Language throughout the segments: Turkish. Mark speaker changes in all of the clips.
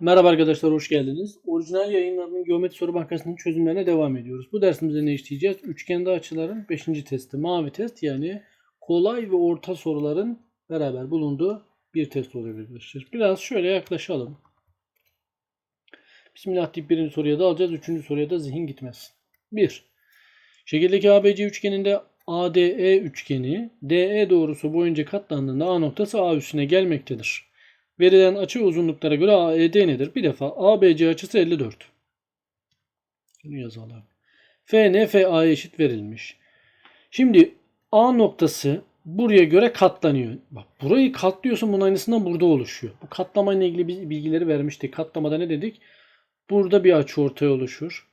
Speaker 1: Merhaba arkadaşlar, hoş geldiniz. Orijinal yayınlarının Geometri Soru Bankası'nın çözümlerine devam ediyoruz. Bu dersimizde ne işleyeceğiz? Üçgende açıların 5. testi, mavi test yani kolay ve orta soruların beraber bulunduğu bir test oluyor. Biraz şöyle yaklaşalım. Bismillah deyip birinci soruya da alacağız. Üçüncü soruya da zihin gitmez. 1. Şekildeki ABC üçgeninde ADE üçgeni DE doğrusu boyunca katlandığında A noktası A üstüne gelmektedir. Verilen açı uzunluklara göre AED nedir? Bir defa ABC açısı 54. Bunu yazalım. FN FA'ya eşit verilmiş. Şimdi A noktası buraya göre katlanıyor. Bak burayı katlıyorsun bunun aynısından burada oluşuyor. Bu katlamayla ilgili bilgileri vermiştik. Katlamada ne dedik? Burada bir açı ortaya oluşur.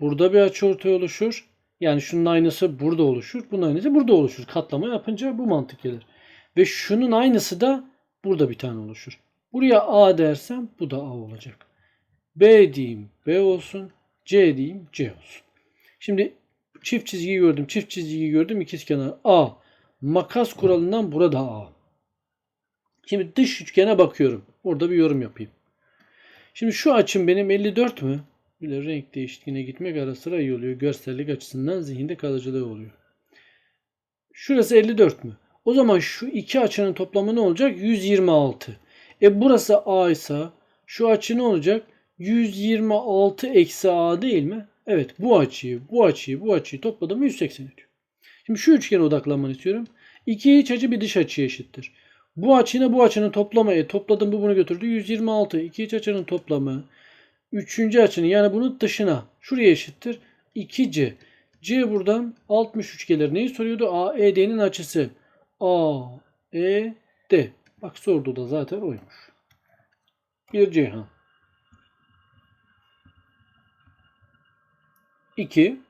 Speaker 1: Burada bir açı ortaya oluşur. Yani şunun aynısı burada oluşur. Bunun aynısı burada oluşur. Katlama yapınca bu mantık gelir. Ve şunun aynısı da burada bir tane oluşur. Buraya A dersem bu da A olacak. B diyeyim B olsun. C diyeyim C olsun. Şimdi çift çizgiyi gördüm. Çift çizgiyi gördüm. İkizkenar A. Makas kuralından burada A. Şimdi dış üçgene bakıyorum. Orada bir yorum yapayım. Şimdi şu açım benim 54 mü? Böyle renk değişikliğine gitmek ara sıra iyi oluyor. Görsellik açısından zihinde kalıcılığı oluyor. Şurası 54 mü? O zaman şu iki açının toplamı ne olacak? 126. E burası A ise şu açı ne olacak? 126 eksi A değil mi? Evet bu açıyı, bu açıyı, bu açıyı topladım 180 ediyor. Şimdi şu üçgene odaklanmanı istiyorum. İki iç açı bir dış açıya eşittir. Bu açıyla bu açının toplamı e, topladım bu bunu götürdü. 126 iki iç açının toplamı. Üçüncü açının yani bunun dışına şuraya eşittir. 2C. C buradan 63 gelir. Neyi soruyordu? AED'nin açısı. A, E, D. Bak sordu da zaten oymuş. Bir Ceyhan. 2.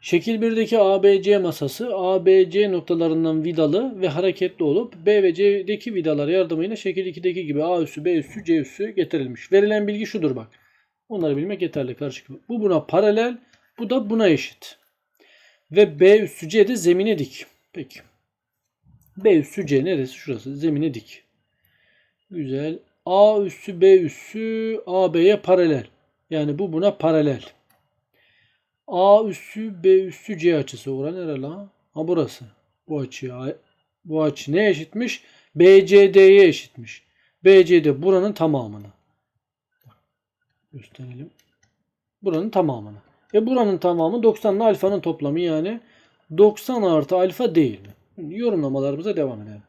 Speaker 1: Şekil 1'deki ABC masası ABC noktalarından vidalı ve hareketli olup B ve C'deki vidalar yardımıyla şekil 2'deki gibi A üssü, B üssü, C üssü getirilmiş. Verilen bilgi şudur bak. Onları bilmek yeterli karışık. Bu buna paralel, bu da buna eşit. Ve B üssü C de zemine dik. Peki. B üssü C neresi? Şurası. Zemine dik. Güzel. A üssü B üssü AB'ye paralel. Yani bu buna paralel. A üssü B üssü C açısı. Ora nere lan? Ha burası. Bu açıya bu açı ne eşitmiş? BCD'ye eşitmiş. BCD buranın tamamını. Gösterelim. Buranın tamamını. E buranın tamamı 90 ile alfanın toplamı yani 90 artı alfa değil mi? Yorumlamalarımıza devam edelim.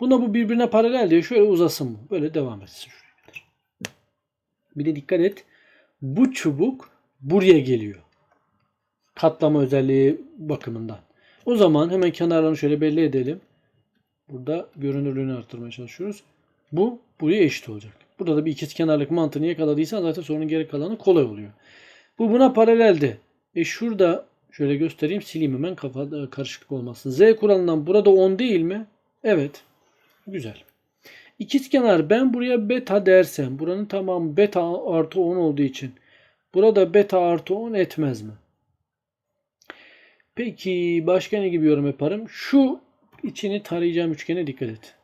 Speaker 1: Buna bu birbirine paralel diye şöyle uzasın bu. Böyle devam etsin. Bir de dikkat et. Bu çubuk buraya geliyor. Katlama özelliği bakımından. O zaman hemen kenarlarını şöyle belli edelim. Burada görünürlüğünü arttırmaya çalışıyoruz. Bu buraya eşit olacak. Burada da bir ikiz kenarlık mantığını yakaladıysan zaten sorunun geri kalanı kolay oluyor. Bu buna paraleldi. E şurada şöyle göstereyim sileyim hemen kafa karışıklık olmasın. Z kuralından burada 10 değil mi? Evet. Güzel. İkiz kenar ben buraya beta dersem buranın tamamı beta artı 10 olduğu için burada beta artı 10 etmez mi? Peki başka ne gibi yorum yaparım? Şu içini tarayacağım üçgene dikkat et.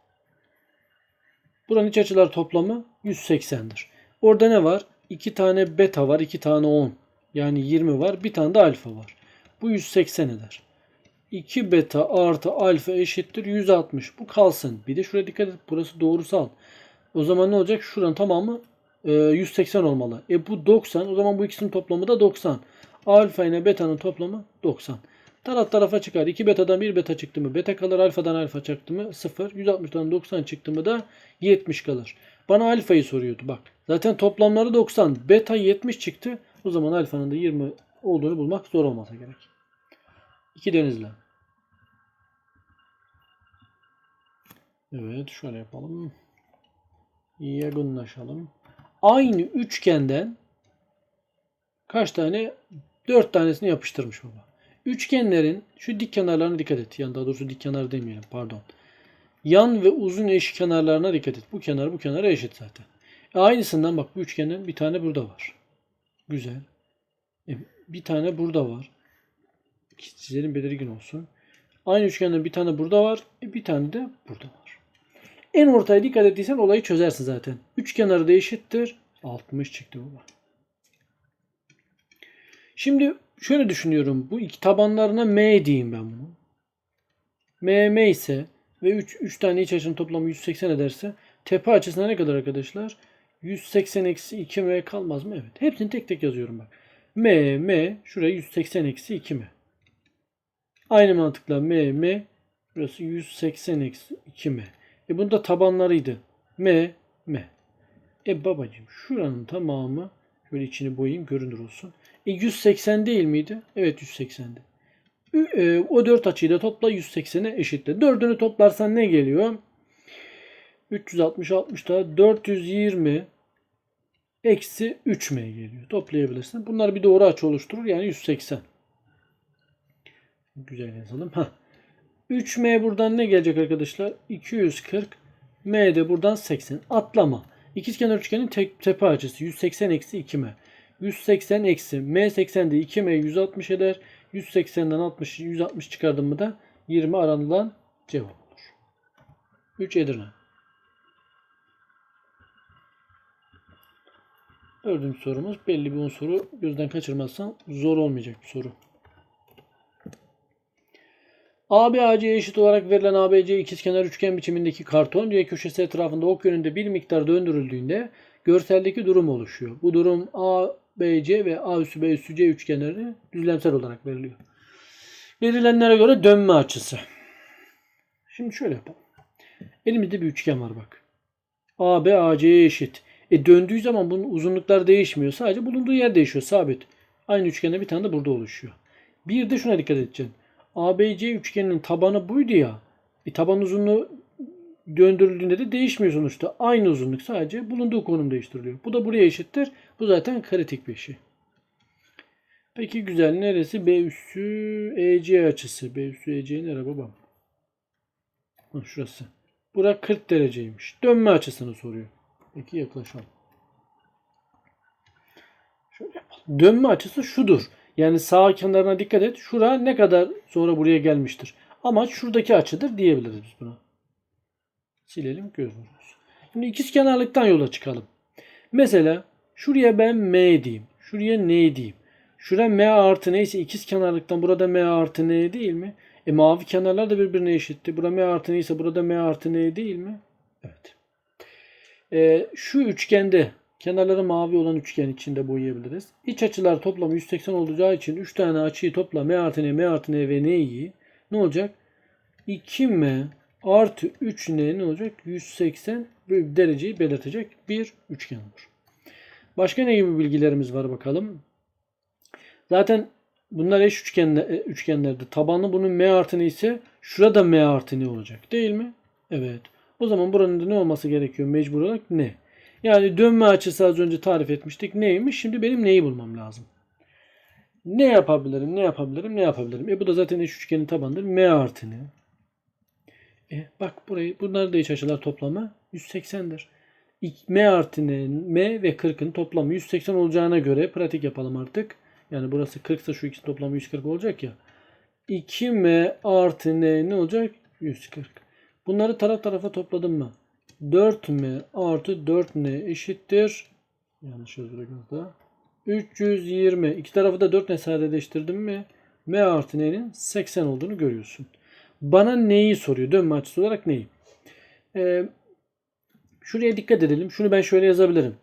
Speaker 1: Buranın iç açılar toplamı 180'dir. Orada ne var? 2 tane beta var, 2 tane 10. Yani 20 var. Bir tane de alfa var. Bu 180 eder. 2 beta artı alfa eşittir 160. Bu kalsın. Bir de şuraya dikkat et. Burası doğrusal. O zaman ne olacak? Şuranın tamamı e, 180 olmalı. E bu 90. O zaman bu ikisinin toplamı da 90. Alfa ile beta'nın toplamı 90. Taraf tarafa çıkar. 2 betadan 1 beta çıktı mı? Beta kalır. Alfadan alfa çıktı mı? 0. 160'dan 90 çıktı mı da 70 kalır. Bana alfayı soruyordu. Bak. Zaten toplamları 90. Beta 70 çıktı. O zaman alfanın da 20 olduğunu bulmak zor olmasa gerek. 2 denizle. Evet. Şöyle yapalım. Yakınlaşalım. Aynı üçgenden kaç tane? 4 tanesini yapıştırmış baba. Üçgenlerin şu dik kenarlarına dikkat et. Yani daha doğrusu dik kenar demeyelim pardon. Yan ve uzun eş kenarlarına dikkat et. Bu kenar bu kenara eşit zaten. E aynısından bak bu üçgenden bir tane burada var. Güzel. E bir tane burada var. Çizelim belirgin olsun. Aynı üçgenden bir tane burada var. E bir tane de burada var. En ortaya dikkat ettiysen olayı çözersin zaten. Üç kenarı da eşittir. 60 çıktı baba. Şimdi şöyle düşünüyorum. Bu iki tabanlarına M diyeyim ben bunu. M, M ise ve 3, 3 tane iç açının toplamı 180 ederse tepe açısına ne kadar arkadaşlar? 180 eksi 2M kalmaz mı? Evet. Hepsini tek tek yazıyorum bak. M, M. Şuraya 180 eksi 2M. Aynı mantıkla M, M. Burası 180 eksi 2M. E bunda tabanlarıydı. M, M. E babacığım şuranın tamamı şöyle içini boyayayım görünür olsun. E 180 değil miydi? Evet 180'di. Ü- e, O dört açıyı da topla 180'e eşitle. Dördünü toplarsan ne geliyor? 360 60 da 420 eksi 3m geliyor. Toplayabilirsin. Bunlar bir doğru açı oluşturur. Yani 180. Güzel yazalım. Heh. 3m buradan ne gelecek arkadaşlar? 240. m de buradan 80. Atlama. İkizkenar üçgenin tek, tepe açısı 180 eksi 2m. 180 eksi m 80 de 2m 160 eder. 180'den 60 160 çıkardım mı da 20 aranılan cevap olur. 3 Edirne. Dördüncü sorumuz belli bir unsuru gözden kaçırmazsan zor olmayacak bir soru. AB AC'ye eşit olarak verilen ABC ikizkenar üçgen biçimindeki karton C köşesi etrafında ok yönünde bir miktar döndürüldüğünde görseldeki durum oluşuyor. Bu durum A, B, C ve A üssü B üssü C üçgenleri düzlemsel olarak veriliyor. Verilenlere göre dönme açısı. Şimdi şöyle yapalım. Elimizde bir üçgen var bak. AB AC'ye eşit. E döndüğü zaman bunun uzunluklar değişmiyor. Sadece bulunduğu yer değişiyor. Sabit. Aynı üçgende bir tane de burada oluşuyor. Bir de şuna dikkat edeceksin. ABC üçgeninin tabanı buydu ya. E, taban uzunluğu döndürüldüğünde de değişmiyor sonuçta. Aynı uzunluk sadece bulunduğu konum değiştiriliyor. Bu da buraya eşittir. Bu zaten kritik bir şey. Peki güzel. Neresi? B üssü EC açısı. B üssü EC nere babam? Ha, şurası. Bura 40 dereceymiş. Dönme açısını soruyor. Peki yaklaşalım. Şöyle yapalım. Dönme açısı şudur. Yani sağ kenarına dikkat et. Şura ne kadar sonra buraya gelmiştir. Amaç şuradaki açıdır diyebiliriz biz buna. Silelim görürüz. Şimdi ikizkenarlıktan yola çıkalım. Mesela şuraya ben M diyeyim. Şuraya N diyeyim. Şura M artı neyse ikizkenarlıktan burada M artı N değil mi? E mavi kenarlar da birbirine eşitti. Burada M artı neyse burada M artı N değil mi? Evet. E, şu üçgende kenarları mavi olan üçgen içinde boyayabiliriz. İç açılar toplamı 180 olacağı için 3 tane açıyı topla M artı N, M artı N ve N'yi ne olacak? 2M artı 3N ne olacak? 180 dereceyi belirtecek bir üçgen olur. Başka ne gibi bilgilerimiz var bakalım. Zaten bunlar eş üçgenler, e, üçgenlerdi. Tabanı bunun M artı N ise şurada M artı N olacak değil mi? Evet. O zaman buranın da ne olması gerekiyor mecbur olarak? Ne? Yani dönme açısı az önce tarif etmiştik. Neymiş? Şimdi benim neyi bulmam lazım? Ne yapabilirim? Ne yapabilirim? Ne yapabilirim? E bu da zaten eş üçgenin tabanıdır. M artı N. E bak burayı bunlar da iç açılar toplamı 180'dir. M artı N, M ve 40'ın toplamı 180 olacağına göre pratik yapalım artık. Yani burası 40 ise şu ikisinin toplamı 140 olacak ya. 2M artı N ne olacak? 140. Bunları taraf tarafa topladım mı? 4M artı 4N eşittir. Yanlış yazıyorum da. 320. İki tarafı da 4 ne sadeleştirdim mi? M artı N'nin 80 olduğunu görüyorsun. Bana neyi soruyor? Dönme açısı olarak neyi? Ee, şuraya dikkat edelim. Şunu ben şöyle yazabilirim.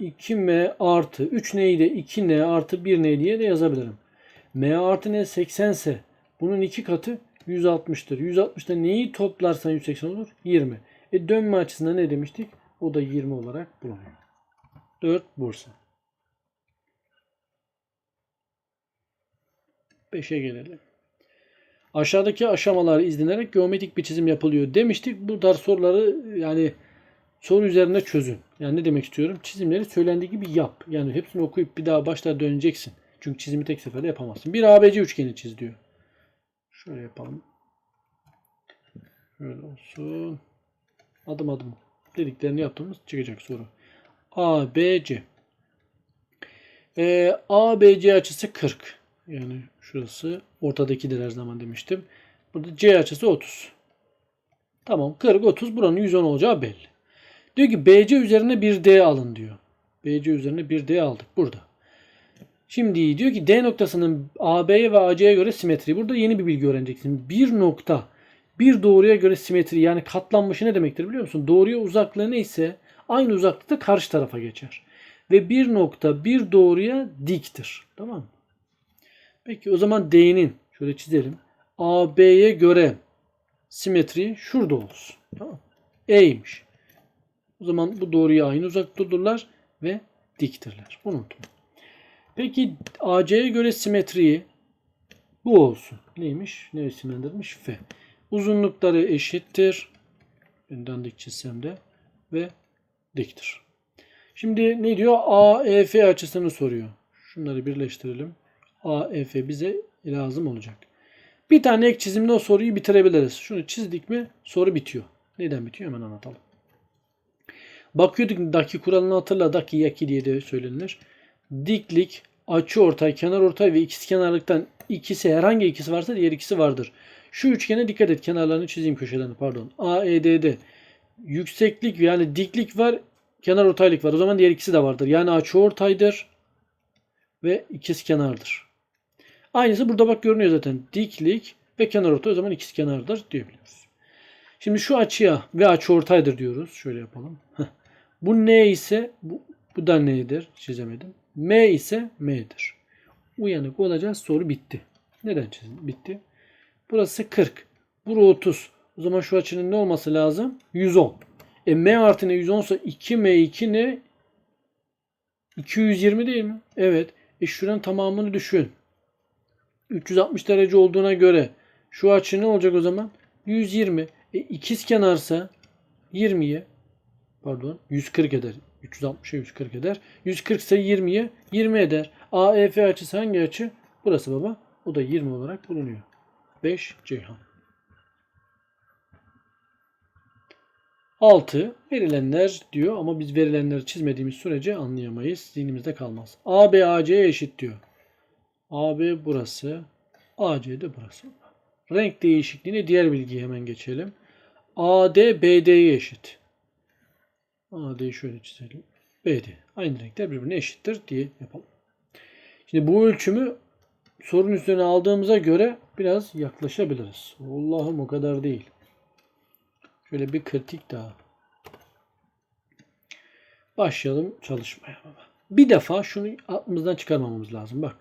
Speaker 1: 2M artı 3N'yi de 2N artı 1N diye de yazabilirim. M artı N 80 ise bunun iki katı 160'tır. 160'da neyi toplarsan 180 olur? 20. E dönme açısında ne demiştik? O da 20 olarak bulunuyor. 4 Bursa. 5'e gelelim. Aşağıdaki aşamalar izlenerek geometrik bir çizim yapılıyor demiştik. Bu tarz soruları yani soru üzerine çözün. Yani ne demek istiyorum? Çizimleri söylendiği gibi yap. Yani hepsini okuyup bir daha başta döneceksin. Çünkü çizimi tek seferde yapamazsın. Bir ABC üçgeni çiz diyor. Şöyle yapalım. Şöyle olsun. Adım adım dediklerini yaptığımız çıkacak soru. ABC. Ee, ABC açısı 40. Yani şurası ortadakidir her zaman demiştim. Burada C açısı 30. Tamam 40 30 buranın 110 olacağı belli. Diyor ki BC üzerine bir D alın diyor. BC üzerine bir D aldık burada. Şimdi diyor ki D noktasının AB'ye ve AC'ye göre simetri. Burada yeni bir bilgi öğreneceksin. Bir nokta bir doğruya göre simetri yani katlanmışı ne demektir biliyor musun? Doğruya uzaklığı neyse aynı uzaklıkta karşı tarafa geçer. Ve bir nokta bir doğruya diktir. Tamam mı? Peki o zaman D'nin şöyle çizelim. AB'ye göre simetri şurada olsun. Tamam. E'ymiş. O zaman bu doğruya aynı uzaktadırlar ve diktirler. Unutma. Peki AC'ye göre simetriyi bu olsun. Neymiş? Ne isimlendirmiş? F. Uzunlukları eşittir. Önden dik çizsem de ve diktir. Şimdi ne diyor? AEF açısını soruyor. Şunları birleştirelim. AEF bize lazım olacak. Bir tane ek çizimle o soruyu bitirebiliriz. Şunu çizdik mi soru bitiyor. Neden bitiyor hemen anlatalım. Bakıyorduk daki kuralını hatırla. Daki yaki diye de söylenir. Diklik, açı ortay, kenar ortay ve ikizkenarlıktan ikisi herhangi ikisi varsa diğer ikisi vardır. Şu üçgene dikkat et. Kenarlarını çizeyim köşelerini pardon. AED'de yükseklik yani diklik var, kenar ortaylık var. O zaman diğer ikisi de vardır. Yani açı ortaydır ve ikizkenardır. Aynısı burada bak görünüyor zaten. Diklik ve kenar ortay o zaman ikizkenardır diyebiliyoruz. Şimdi şu açıya ve açı ortaydır diyoruz. Şöyle yapalım. bu n ise bu, bu da n'dir. Çizemedim. M ise m'dir. Uyanık olacağız. Soru bitti. Neden çizdim? Bitti. Burası 40. Bura 30. O zaman şu açının ne olması lazım? 110. E m artı ne 110 ise 2m2 ne? 220 değil mi? Evet. E şuranın tamamını düşün. 360 derece olduğuna göre şu açı ne olacak o zaman? 120. E ikiz kenarsa 20'ye pardon 140 eder. 360'a 140 eder. 140 ise 20'ye 20 eder. AEF açısı hangi açı? Burası baba. O da 20 olarak bulunuyor. 5 Ceyhan. 6 verilenler diyor ama biz verilenleri çizmediğimiz sürece anlayamayız. Zihnimizde kalmaz. AB AC'ye eşit diyor. AB burası. AC de burası. Renk değişikliğine diğer bilgiye hemen geçelim. AD BD'ye eşit. AD'yi şöyle çizelim. BD. Aynı renkler birbirine eşittir diye yapalım. Şimdi bu ölçümü sorun üstüne aldığımıza göre biraz yaklaşabiliriz. Allah'ım o kadar değil. Şöyle bir kritik daha. Başlayalım çalışmaya. Bir defa şunu aklımızdan çıkarmamamız lazım. Bak.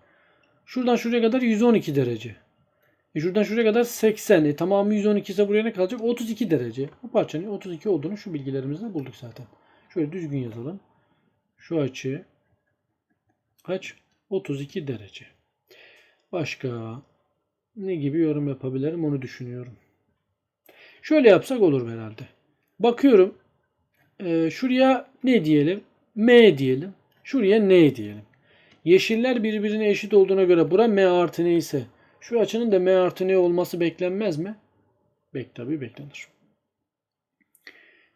Speaker 1: Şuradan şuraya kadar 112 derece. E şuradan şuraya kadar 80. E tamamı 112 ise buraya ne kalacak? 32 derece. Bu parçanın 32 olduğunu şu bilgilerimizle bulduk zaten. Şöyle düzgün yazalım. Şu açı kaç? 32 derece. Başka ne gibi yorum yapabilirim onu düşünüyorum. Şöyle yapsak olur herhalde. Bakıyorum. E, şuraya ne diyelim? M diyelim. Şuraya N diyelim. Yeşiller birbirine eşit olduğuna göre bura M artı N ise şu açının da M artı N olması beklenmez mi? Bek tabii beklenir.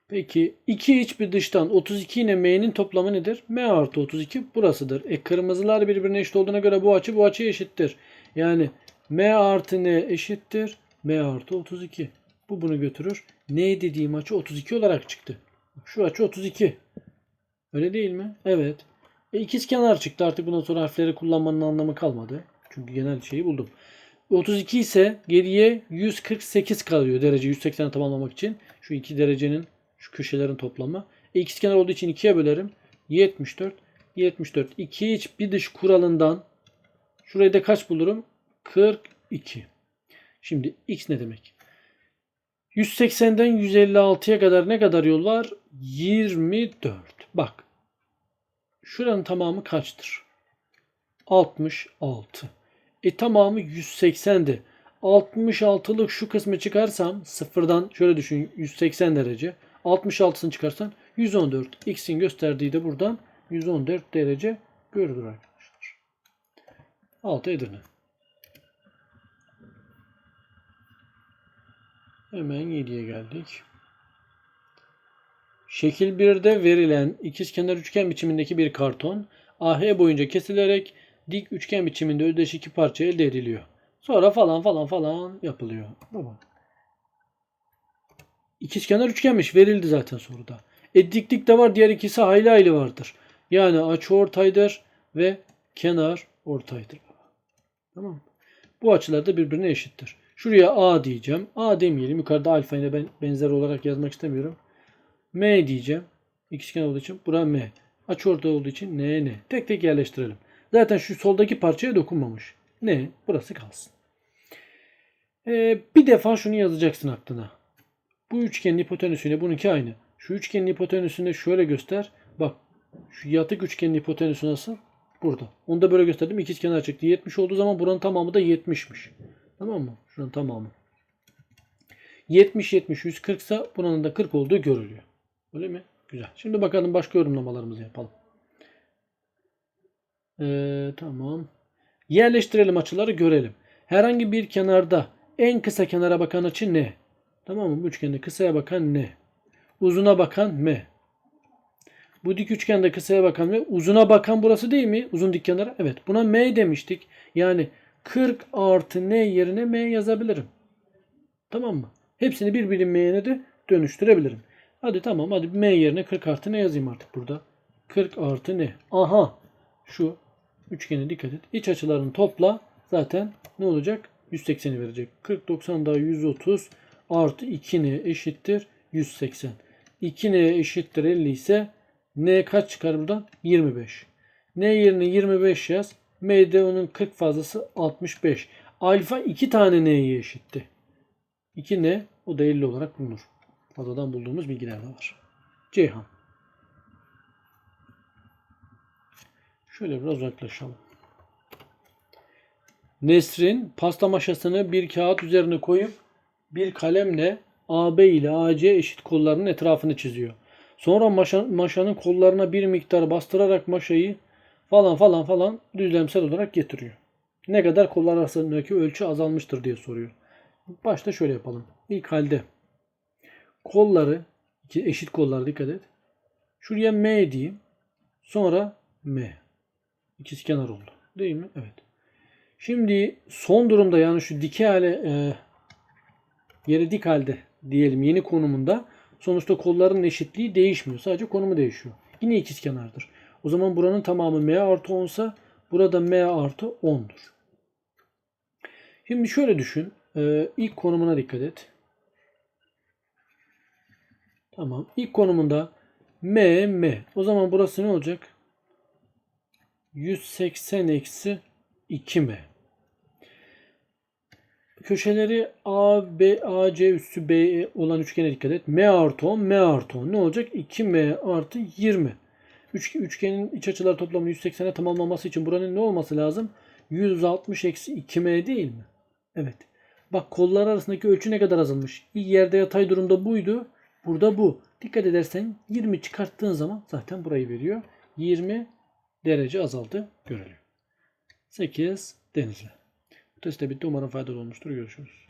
Speaker 1: Peki iki iç bir dıştan 32 ile M'nin toplamı nedir? M artı 32 burasıdır. E kırmızılar birbirine eşit olduğuna göre bu açı bu açıya eşittir. Yani M artı N eşittir. M artı 32. Bu bunu götürür. N dediğim açı 32 olarak çıktı. Şu açı 32. Öyle değil mi? Evet. E ikiz kenar çıktı. Artık bundan sonra harfleri kullanmanın anlamı kalmadı. Çünkü genel şeyi buldum. 32 ise geriye 148 kalıyor derece 180'e tamamlamak için. Şu iki derecenin şu köşelerin toplamı. E, ikiz kenar olduğu için 2'ye bölerim. 74. 74. 2 iç bir dış kuralından şurayı da kaç bulurum? 42. Şimdi x ne demek? 180'den 156'ya kadar ne kadar yol var? 24. Bak. Şuranın tamamı kaçtır? 66. E tamamı 180'di. 66'lık şu kısmı çıkarsam sıfırdan şöyle düşün 180 derece. 66'sını çıkarsan 114. X'in gösterdiği de buradan 114 derece görülür. 6 Edirne. Hemen 7'ye geldik. Şekil 1'de verilen ikizkenar üçgen biçimindeki bir karton AH boyunca kesilerek dik üçgen biçiminde özdeş iki parça elde ediliyor. Sonra falan falan falan yapılıyor. Baba. ikizkenar üçgenmiş. Verildi zaten soruda. E diklik de var. Diğer ikisi hayli hayli vardır. Yani açı ortaydır ve kenar ortaydır. Tamam? Bu açılar da birbirine eşittir. Şuraya A diyeceğim. A demeyelim. Yukarıda alfa ile ben benzer olarak yazmak istemiyorum. M diyeceğim. İkizkenar olduğu için bura M. Açı ortay olduğu için N N. Tek tek yerleştirelim. Zaten şu soldaki parçaya dokunmamış. Ne? Burası kalsın. Ee, bir defa şunu yazacaksın aklına. Bu üçgenin hipotenüsüyle bununki aynı. Şu üçgenin hipotenüsünü şöyle göster. Bak şu yatık üçgenin hipotenüsü nasıl? Burada. Onu da böyle gösterdim. İkizkenar çıktı. 70 olduğu zaman buranın tamamı da 70'miş. Tamam mı? Şuranın tamamı. 70 70 140 ise buranın da 40 olduğu görülüyor. Öyle mi? Güzel. Şimdi bakalım başka yorumlamalarımızı yapalım. Ee, tamam. Yerleştirelim açıları görelim. Herhangi bir kenarda en kısa kenara bakan açı ne? Tamam mı? Üçgende kısaya bakan ne? Uzuna bakan m. Bu dik üçgende kısaya bakan ve uzuna bakan burası değil mi? Uzun dik kenara. Evet. Buna m demiştik. Yani 40 artı n yerine m yazabilirim. Tamam mı? Hepsini bir bilinmeyene de dönüştürebilirim. Hadi tamam. Hadi m yerine 40 artı ne yazayım artık burada. 40 artı ne? Aha. Şu üçgene dikkat et. İç açılarını topla. Zaten ne olacak? 180'i verecek. 40 90 daha 130 artı 2n eşittir 180. 2n eşittir 50 ise n kaç çıkar buradan? 25. n yerine 25 yaz. m'de onun 40 fazlası 65. Alfa 2 tane n'ye eşitti. 2n o da 50 olarak bulunur. Fazladan bulduğumuz bilgiler de var. Ceyhan. Şöyle biraz uzaklaşalım. Nesrin pasta maşasını bir kağıt üzerine koyup bir kalemle AB ile AC eşit kollarının etrafını çiziyor. Sonra maşa, maşanın kollarına bir miktar bastırarak maşayı falan falan falan düzlemsel olarak getiriyor. Ne kadar kollar arasındaki ölçü azalmıştır diye soruyor. Başta şöyle yapalım. İlk halde kolları iki eşit kollar dikkat et. Şuraya M diyeyim. Sonra M. İkisi kenar oldu. Değil mi? Evet. Şimdi son durumda yani şu dike hale e, yeri dik halde diyelim yeni konumunda sonuçta kolların eşitliği değişmiyor. Sadece konumu değişiyor. Yine ikizkenardır. O zaman buranın tamamı m artı 10 ise burada m artı 10'dur. Şimdi şöyle düşün. Ee, ilk konumuna dikkat et. Tamam. İlk konumunda m m. O zaman burası ne olacak? 180 eksi 2m. Köşeleri A, B, A, C üssü B olan üçgene dikkat et. M artı 10, M artı 10. Ne olacak? 2M artı 20. Üç, üçgenin iç açılar toplamı 180'e tamamlaması için buranın ne olması lazım? 160 eksi 2M değil mi? Evet. Bak kollar arasındaki ölçü ne kadar azalmış. İlk yerde yatay durumda buydu. Burada bu. Dikkat edersen 20 çıkarttığın zaman zaten burayı veriyor. 20 derece azaldı görülüyor. 8 denizli. Bu test de bitti. Umarım faydalı olmuştur. Görüşürüz.